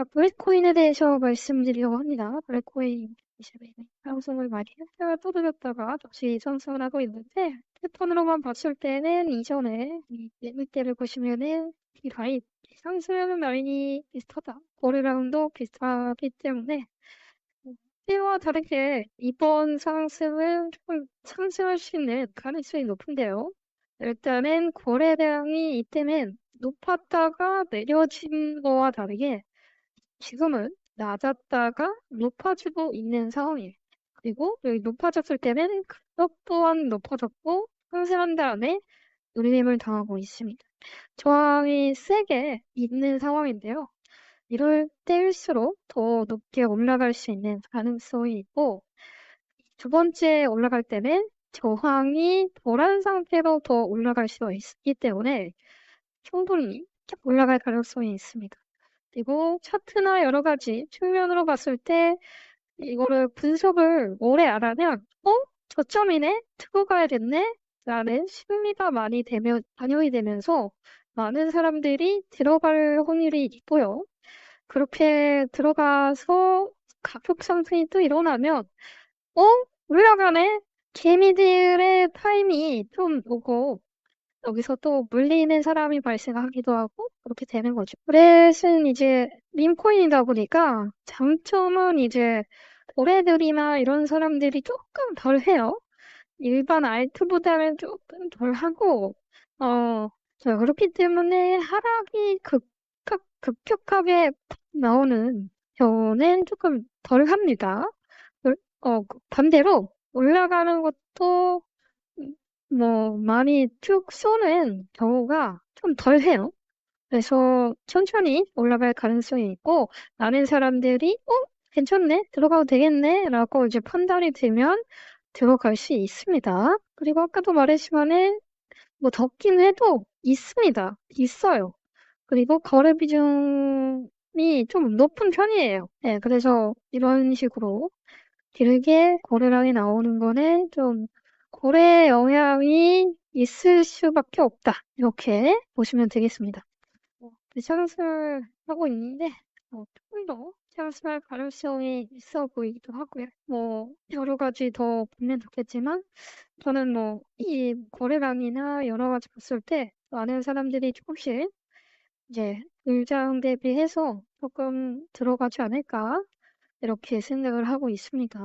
자, 블랙코인에 대해서 말씀드리려고 합니다. 블랙코인 이제 방송을 많이 했다가 또 들었다가 다시 상승을 하고 있는데 패턴으로만 봤을 때는 이전에 이 매물대를 보시면은 이 라인 상승하는 라인이 비슷하다. 거래량도 비슷하기 때문에 때와 다르게 이번 상승은 조금 상승할 수 있는 가능성이 높은데요. 일단은 거래량이 이때는 높았다가 내려진 거와 다르게 지금은 낮았다가 높아지고 있는 상황이에요. 그리고 여기 높아졌을 때는 가격 또한 높아졌고 상승한 다음에 눌림을 당하고 있습니다. 저항이 세게 있는 상황인데요. 이럴 때일수록 더 높게 올라갈 수 있는 가능성이 있고 두 번째 올라갈 때는 저항이 덜한 상태로 더 올라갈 수가 있기 때문에 충분히 올라갈 가능성이 있습니다. 그리고 차트나 여러 가지 측면으로 봤을 때 이거를 분석을 오래 안 하면 어? 저점이네? 트고 가야 됐네? 라는 심리가 많이 되면 반영이 되면서 많은 사람들이 들어갈 확률이 있고요. 그렇게 들어가서 가격 상승이 또 일어나면 어? 올라가네? 개미들의 타임이 좀 오고 여기서 또 물리는 사람이 발생하기도 하고 그렇게 되는 거죠. 브렛은 이제 밈코인이다 보니까 장점은 이제 거래들이나 이런 사람들이 조금 덜 해요. 일반 알트보다는 조금 덜 하고 어 자, 그렇기 때문에 하락이 급격, 급격하게 나오는 경우는 조금 덜 합니다. 어, 반대로 올라가는 것도 뭐 많이 쭉 쏘는 경우가 좀 덜 해요. 그래서 천천히 올라갈 가능성이 있고 많은 사람들이 어? 괜찮네? 들어가도 되겠네? 라고 이제 판단이 되면 들어갈 수 있습니다. 그리고 아까도 말했지만은 뭐 덥긴 해도 있습니다. 있어요. 그리고 거래 비중이 좀 높은 편이에요. 네, 그래서 이런 식으로 길게 거래량이 나오는 거는 좀 거래 영향이 있을 수밖에 없다. 이렇게 보시면 되겠습니다. 어, 상승을 하고 있는데 어, 조금 더 상승할 가능성이 있어 보이기도 하고요. 뭐 여러 가지 더 보면 좋겠지만 저는 뭐 이 거래량이나 여러 가지 봤을 때 많은 사람들이 조금씩 이제 물장 대비해서 조금 들어가지 않을까 이렇게 생각을 하고 있습니다.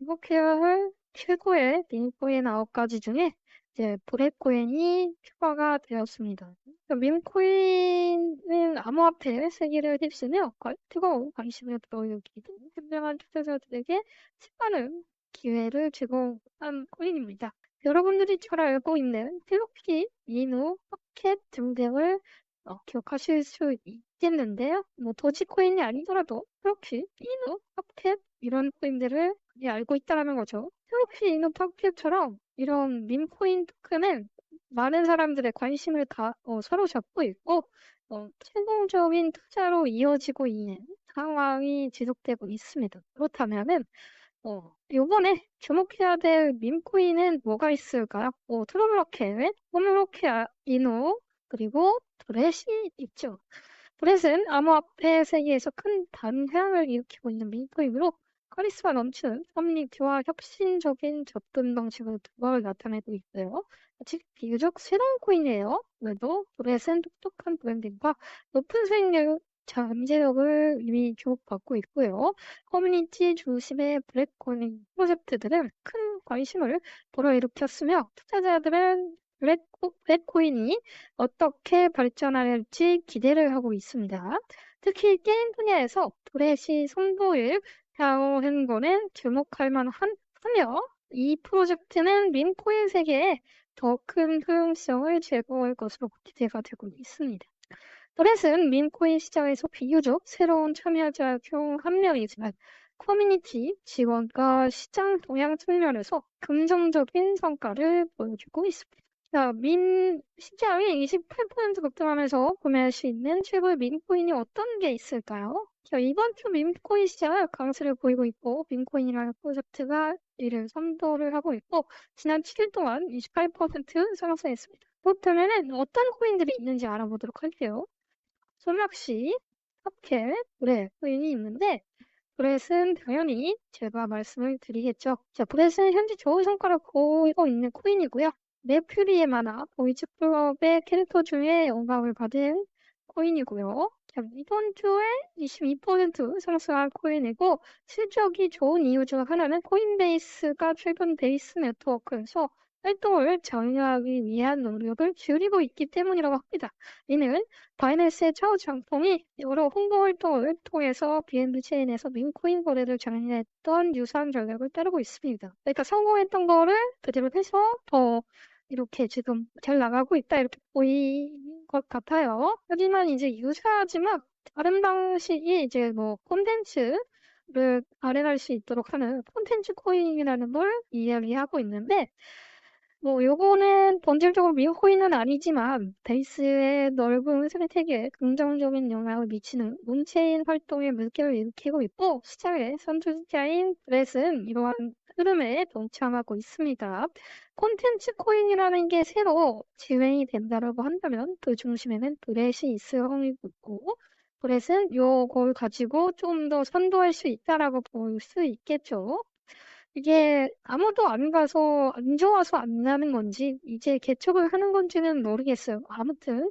행복해야 할 최고의 밈코인 아홉 가지 중에 이제 브레코인이 추가가 되었습니다. 밈코인은 암호화폐 세계를 휩쓰며 뜨거운 관심을 보여주기도 현명한 투자자들에게 색다른 기회를 제공한 코인입니다. 여러분들이 잘 알고 있는 필로피, 미누, 퍼켓 등등을 어, 기억하실 수 있겠는데요. 뭐 도지코인이 아니더라도 필로피, 미누, 퍼켓 이런 코인들을 알고 있다는 거죠. 필로피, 미누, 퍼켓처럼 이런 밈코인 토큰은 많은 사람들의 관심을 다 어, 사로잡고 있고 어, 최종적인 투자로 이어지고 있는 상황이 지속되고 있습니다. 그렇다면은 어, 요번에 주목해야 될 밈코인은 뭐가 있을까요? 어, 트럼로켓, 홈로켓 이노, 그리고 브렛이 있죠. 브렛은 암호화폐 세계에서 큰 반향을 일으키고 있는 밈코인으로 카리스마 넘치는 커뮤니티와 혁신적인 접근 방식으로 두각을 나타내고 있어요. 아직 비교적 새로운 코인이에요. 그래도 브렛은 똑똑한 브랜딩과 높은 수익률 잠재력을 이미 주목받고 있고요. 커뮤니티 중심의 블랙코인 프로젝트들은 큰 관심을 불어일으켰으며 투자자들은 블랙코, 블랙코인이 어떻게 발전할지 기대를 하고 있습니다. 특히 게임 분야에서 브렛이 선보일 향후 거는 주목할 만하며 이 프로젝트는 밈코인 세계에 더큰 효용성을 제공할 것으로 기대가 되고 있습니다. 브렛은 밈코인 시장에서 비교적 새로운 참여자 중한 명이지만 커뮤니티 지원과 시장 동향 측면에서 긍정적인 성과를 보여주고 있습니다. 자, 민 시장이 28% 급등하면서 구매할 수 있는 최고의 민코인이 어떤 게 있을까요? 자, 이번 주 민코인 시장 강세를 보이고 있고 민코인이라는 프로젝트가 이를 선도를 하고 있고 지난 7일 동안 28% 상승했습니다. 그렇다면 어떤 코인들이 있는지 알아보도록 할게요. 소락시, 탑캡, 브렛, 코인이 있는데 브렛은 당연히 제가 말씀을 드리겠죠. 자, 브렛은 현재 좋은 성과를 보이고 있는 코인이고요. 메퓨리의 만화, 보이즈 클럽의 캐릭터 중에 영감을 받은 코인이고요. 자, 이번 주에 22% 상승한 코인이고 실적이 좋은 이유 중 하나는 코인베이스가 최근 베이스 네트워크에서 활동을 장려하기 위한 노력을 줄이고 있기 때문이라고 합니다. 이는 바이낸스의 차후 장통이 여러 홍보 활동을 통해서 BNB 체인에서 민코인 거래를 장려했던 유사한 전략을 따르고 있습니다. 그러니까 성공했던 거를 그대로 해서 더 이렇게 지금 잘 나가고 있다 이렇게 보이는 것 같아요. 하지만 이제 유사하지만 다른 방식이 이제 뭐 콘텐츠 를 발행할 수 있도록 하는 콘텐츠 코인이라는 걸 이야기하고 있는데 뭐 요거는 본질적으로 미코인은 아니지만 베이스의 넓은 생태계에 긍정적인 영향을 미치는 문체인 활동의 물결을 일으키고 있고 시장의 선두주자인 브렛은 이러한 흐름에 동참하고 있습니다. 콘텐츠 코인이라는 게 새로 진행이 된다라고 한다면 그 중심에는 브렛이 확률이 있고 브렛은 요걸 가지고 좀 더 선도할 수 있다라고 볼 수 있겠죠. 이게 아무도 안 가서 안 좋아서 안 나는 건지 이제 개척을 하는 건지는 모르겠어요. 아무튼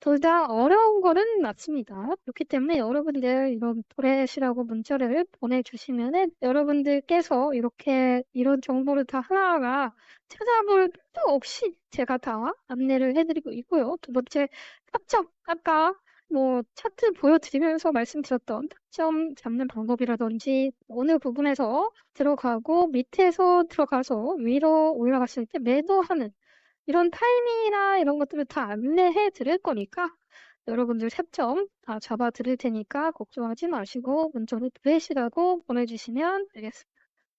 둘 다 어려운 거는 맞습니다. 그렇기 때문에 여러분들 이런 브렛이라고 문자를 보내주시면은 여러분들께서 이렇게 이런 정보를 다 하나하나 찾아볼 필요 없이 제가 다 안내를 해드리고 있고요. 두 번째, 탑적 아까 뭐 차트 보여드리면서 말씀드렸던 타점 잡는 방법이라든지 어느 부분에서 들어가고 밑에서 들어가서 위로 올라갔을 때 매도하는 이런 타이밍이나 이런 것들을 다 안내해 드릴 거니까 여러분들 채점 다 잡아 드릴 테니까 걱정하지 마시고 문자로 브레시라고 보내주시면 되겠습니다.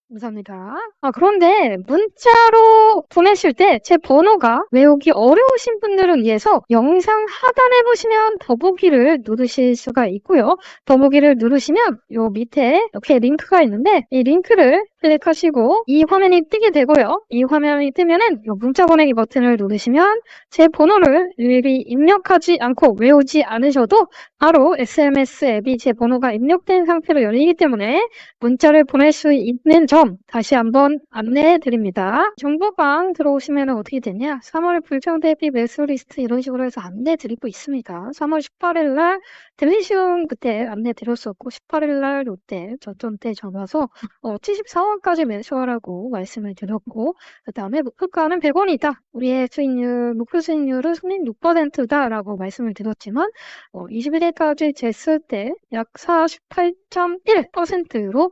감사합니다. 아, 그런데 문자로 보내실 때 제 번호가 외우기 어려우신 분들을 위해서 영상 하단에 보시면 더보기를 누르실 수가 있고요. 더보기를 누르시면 요 밑에 이렇게 링크가 있는데 이 링크를 클릭하시고 이 화면이 뜨게 되고요. 이 화면이 뜨면은 요 문자 보내기 버튼을 누르시면 제 번호를 일일이 입력하지 않고 외우지 않으셔도 바로 SMS 앱이 제 번호가 입력된 상태로 열리기 때문에 문자를 보낼 수 있는 점 다시 한번 안내해 드립니다. 정보방 들어오시면 어떻게 되냐? 3월 불평 대비 매수 리스트 이런 식으로 해서 안내 드리고 있습니다. 3월 18일 날 델리시움 그때 안내 드렸었고 18일 날 롯데 저점 때 전화서 어, 74 원까지 매수하라고 말씀을 드렸고 그 다음에 목표가는 100원이다. 우리의 수익률 목표 수익률은 36%다라고 말씀을 드렸지만 어, 21일까지 쟀을 때 약 48.1%로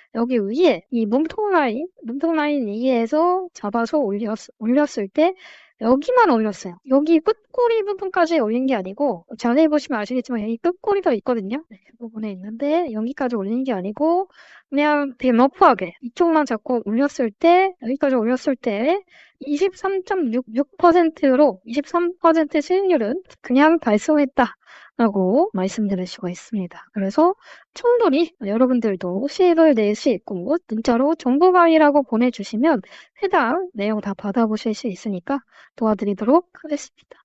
여기 위에 이 몸통 라인, 몸통 라인 위에서 잡아서 올렸, 올렸을 때 여기만 올렸어요. 여기 끝꼬리 부분까지 올린 게 아니고 자세히 보시면 아시겠지만 여기 끝꼬리가 있거든요. 네, 그 부분에 있는데 여기까지 올린 게 아니고 그냥 되게 러프하게 이쪽만 잡고 올렸을 때 여기까지 올렸을 때 23.66%로 23% 수익률은 그냥 달성했다. 라고 말씀드릴 수가 있습니다. 그래서 충분히 여러분들도 수익을 낼수 있고 문자로 정보강의라고 보내주시면 해당 내용 다 받아보실 수 있으니까 도와드리도록 하겠습니다.